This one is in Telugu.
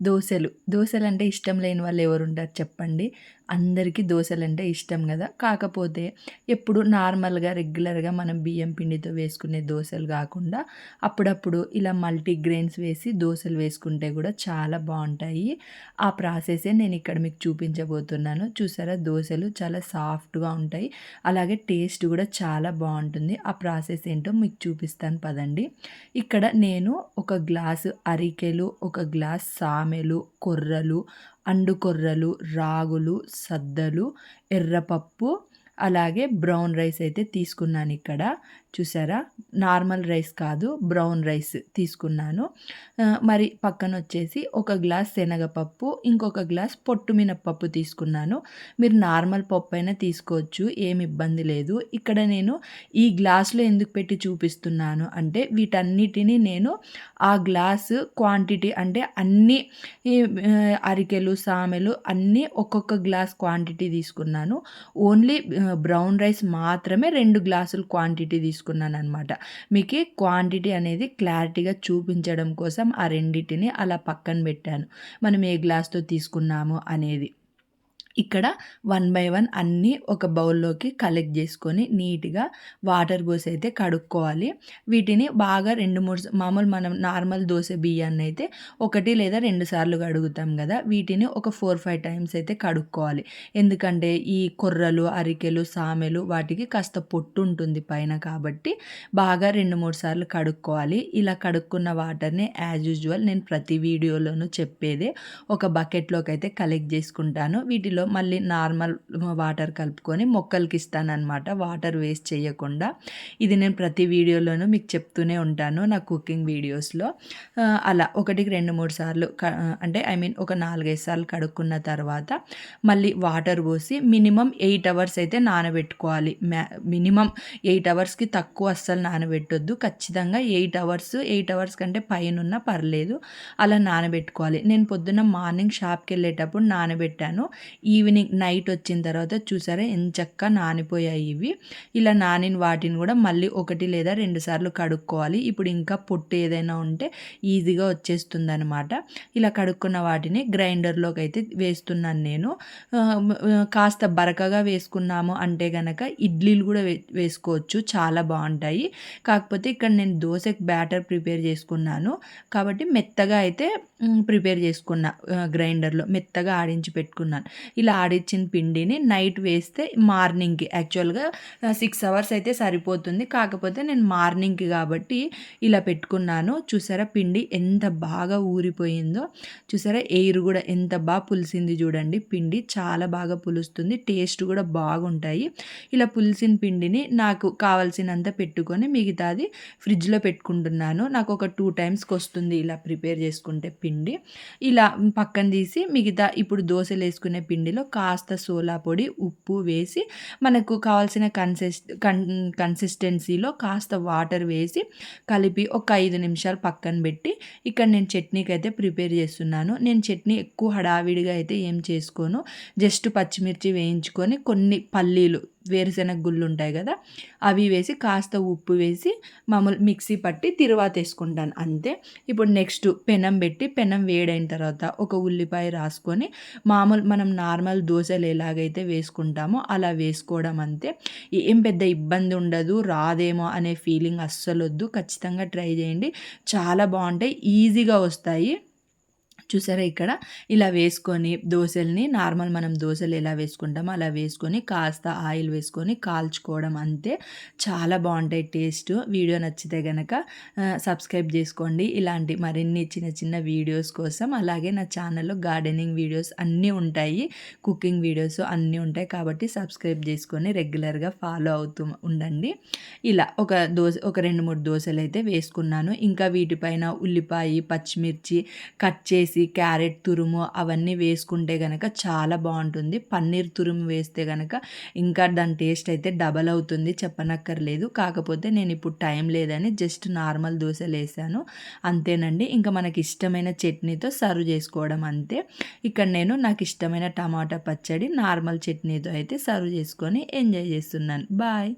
దోశలు. దోశలు అంటే ఇష్టం లేని వాళ్ళు ఎవరు ఉంటారు చెప్పండి. అందరికీ దోశలు అంటే ఇష్టం కదా. కాకపోతే ఎప్పుడు నార్మల్గా రెగ్యులర్గా మనం బియ్యం పిండితో వేసుకునే దోశలు కాకుండా అప్పుడప్పుడు ఇలా మల్టీగ్రెయిన్స్ వేసి దోశలు వేసుకుంటే కూడా చాలా బాగుంటాయి. ఆ ప్రాసెసే నేను ఇక్కడ మీకు చూపించబోతున్నాను. చూసారా? దోశలు చాలా సాఫ్ట్గా ఉంటాయి. అలాగే టేస్ట్ కూడా చాలా బాగుంటుంది. ఆ ప్రాసెస్ ఏంటో మీకు చూపిస్తాను పదండి. ఇక్కడ నేను ఒక గ్లాసు అరికెలు ఒక గ్లాస్ సామెలు కొర్రలు అండు కొర్రలు రాగులు సద్దలు ఎర్రపప్పు అలాగే బ్రౌన్ రైస్ అయితే తీసుకున్నాను ఇక్కడ. చూసారా? నార్మల్ రైస్ కాదు బ్రౌన్ రైస్ తీసుకున్నాను. మరి పక్కన వచ్చేసి ఒక గ్లాస్ శనగపప్పు ఇంకొక గ్లాస్ పొట్టు మినప్పప్పు తీసుకున్నాను. మీరు నార్మల్ పప్పు అయినా తీసుకోవచ్చు ఏమి ఇబ్బంది లేదు. ఇక్కడ నేను ఈ గ్లాసులో ఎందుకు పెట్టి చూపిస్తున్నాను అంటే వీటన్నిటిని నేను ఆ గ్లాస్ క్వాంటిటీ అంటే అన్ని అరికెలు సామెలు అన్నీ ఒక్కొక్క గ్లాస్ క్వాంటిటీ తీసుకున్నాను. ఓన్లీ బ్రౌన్ రైస్ మాత్రమే రెండు గ్లాసులు క్వాంటిటీ తీసుకున్నాను అనమాట మీకు క్వాంటిటీ అనేది క్లారిటీగా చూపించడం కోసం ఆ రెండింటిని అలా పక్కన పెట్టాను. మనం ఏ గ్లాస్తో తీసుకున్నాము అనేది. ఇక్కడ వన్ బై వన్ అన్నీ ఒక బౌల్లోకి కలెక్ట్ చేసుకొని నీట్గా వాటర్ పోసి అయితే కడుక్కోవాలి. వీటిని బాగా రెండు మూడు మామూలు మనం నార్మల్ దోశ బియ్యాన్ని అయితే ఒకటి లేదా రెండు సార్లు కడుగుతాం కదా వీటిని ఒక ఫోర్ ఫైవ్ టైమ్స్ అయితే కడుక్కోవాలి. ఎందుకంటే ఈ కొర్రలు అరికెలు సామెలు వాటికి కాస్త పొట్టు ఉంటుంది పైన కాబట్టి బాగా రెండు మూడు సార్లు కడుక్కోవాలి. ఇలా కడుక్కున్న వాటర్ని యాజ్ యూజువల్ నేను ప్రతి వీడియోలోనూ చెప్పేదే ఒక బకెట్లోకి అయితే కలెక్ట్ చేసుకుంటాను. వీటిలో మళ్ళీ నార్మల్ వాటర్ కలుపుకొని మొక్కలకి ఇస్తానన్నమాట. వాటర్ వేస్ట్ చేయకుండా. ఇది నేను ప్రతి వీడియోలోనూ మీకు చెప్తూనే ఉంటాను నా కుకింగ్ వీడియోస్లో. అలా ఒకటికి రెండు మూడు సార్లు అంటే ఐ మీన్ ఒక నాలుగైదు సార్లు కడుక్కున్న తర్వాత మళ్ళీ వాటర్ పోసి మినిమం ఎయిట్ అవర్స్ అయితే నానబెట్టుకోవాలి. మ్యా మినిమం ఎయిట్ అవర్స్కి తక్కువ అస్సలు నానబెట్టొద్దు. ఖచ్చితంగా ఎయిట్ అవర్స్ ఎయిట్ అవర్స్ కంటే పైన ఉన్న పర్లేదు. అలా నానబెట్టుకోవాలి. నేను పొద్దున్న మార్నింగ్ షాప్కి వెళ్ళేటప్పుడు నానబెట్టాను. ఈ ఈవినింగ్ నైట్ వచ్చిన తర్వాత చూసారా ఎంచక్క నానిపోయాయి ఇవి. ఇలా నానిన వాటిని కూడా మళ్ళీ ఒకటి లేదా రెండు సార్లు కడుక్కోవాలి. ఇప్పుడు ఇంకా పొట్టు ఏదైనా ఉంటే ఈజీగా వచ్చేస్తుంది అనమాట ఇలా కడుక్కున్న వాటిని గ్రైండర్లోకి అయితే వేస్తున్నాను నేను. కాస్త బరకగా వేసుకున్నాము అంటే గనక ఇడ్లీలు కూడా వేసుకోవచ్చు. చాలా బాగుంటాయి. కాకపోతే ఇక్కడ నేను దోశకి బ్యాటర్ ప్రిపేర్ చేసుకున్నాను. కాబట్టి మెత్తగా అయితే ప్రిపేర్ చేసుకున్నా గ్రైండర్లో. మెత్తగా ఆడించి పెట్టుకున్నాను. ఇలా ఆడిచ్చిన పిండిని నైట్ వేస్తే మార్నింగ్కి యాక్చువల్గా సిక్స్ అవర్స్ అయితే సరిపోతుంది. కాకపోతే నేను మార్నింగ్కి కాబట్టి ఇలా పెట్టుకున్నాను. చూసారా పిండి ఎంత బాగా ఊరిపోయిందో. చూసారా ఎయిర్ కూడా ఎంత బాగా పులిసింది చూడండి. పిండి చాలా బాగా పులుస్తుంది. టేస్ట్ కూడా బాగుంటాయి. ఇలా పులిసిన పిండిని నాకు కావాల్సినంత పెట్టుకొని మిగతాది ఫ్రిడ్జ్లో పెట్టుకుంటున్నాను. నాకు ఒక టూ టైమ్స్కి వస్తుంది ఇలా ప్రిపేర్ చేసుకుంటే పిండి. ఇలా పక్కన తీసి మిగతా ఇప్పుడు దోశలు వేసుకునే పిండి పిండిలో కాస్త సోలా పొడి ఉప్పు వేసి మనకు కావాల్సిన కన్సిస్ కన్ కన్సిస్టెన్సీలో కాస్త వాటర్ వేసి కలిపి ఒక ఐదు నిమిషాలు పక్కన పెట్టి ఇక్కడ నేను చట్నీకి అయితే ప్రిపేర్ చేస్తున్నాను. నేను చట్నీ ఎక్కువ హడావిడిగా అయితే ఏం చేసుకోను. జస్ట్ పచ్చిమిర్చి వేయించుకొని కొన్ని పల్లీలు వేరుశెనగ గుళ్ళు ఉంటాయి కదా అవి వేసి కాస్త ఉప్పు వేసి మామూలు మిక్సీ పట్టి తిరువాత వేసుకుంటాను అంతే. ఇప్పుడు నెక్స్ట్ పెనం పెట్టి పెనం వేడైన తర్వాత ఒక ఉల్లిపాయ రాసుకొని మామూలు మనం నార్మల్ దోశలు ఎలాగైతే వేసుకుంటామో అలా వేసుకోవడం అంతే. ఏం పెద్ద ఇబ్బంది ఉండదు రాదేమో అనే ఫీలింగ్ అస్సలు వద్దు ఖచ్చితంగా ట్రై చేయండి. చాలా బాగుంటాయి ఈజీగా వస్తాయి. చూసారా ఇక్కడ? ఇలా వేసుకొని దోశల్ని నార్మల్ మనం దోశలు ఎలా వేసుకుంటామో అలా వేసుకొని కాస్త ఆయిల్ వేసుకొని కాల్చుకోవడం అంతే. చాలా బాగుంటాయి టేస్ట్. వీడియో నచ్చితే కనుక సబ్స్క్రైబ్ చేసుకోండి. ఇలాంటి మరిన్ని చిన్న చిన్న వీడియోస్ కోసం అలాగే నా ఛానల్లో గార్డెనింగ్ వీడియోస్ అన్నీ ఉంటాయి. కుకింగ్ వీడియోస్ అన్నీ ఉంటాయి కాబట్టి సబ్స్క్రైబ్ చేసుకొని రెగ్యులర్గా ఫాలో అవుతూ ఉండండి. ఇలా ఒక దోశ ఒక రెండు మూడు దోశలు అయితే వేసుకున్నాను. ఇంకా వీటిపైన ఉల్లిపాయ పచ్చిమిర్చి కట్ చేసి వేసి క్యారెట్ తురుము అవన్నీ వేసుకుంటే కనుక చాలా బాగుంటుంది. పన్నీర్ తురుము వేస్తే కనుక ఇంకా దాని టేస్ట్ అయితే డబల్ అవుతుంది చెప్పనక్కర్లేదు. కాకపోతే నేను ఇప్పుడు టైం లేదని జస్ట్ నార్మల్ దోశలు వేసాను అంతేనండి. ఇంకా మనకి ఇష్టమైన చట్నీతో సర్వ్ చేసుకోవడం అంతే. ఇక్కడ నేను నాకు ఇష్టమైన టమాటా పచ్చడి నార్మల్ చట్నీతో అయితే సర్వ్ చేసుకొని ఎంజాయ్ చేస్తున్నాను. బాయ్.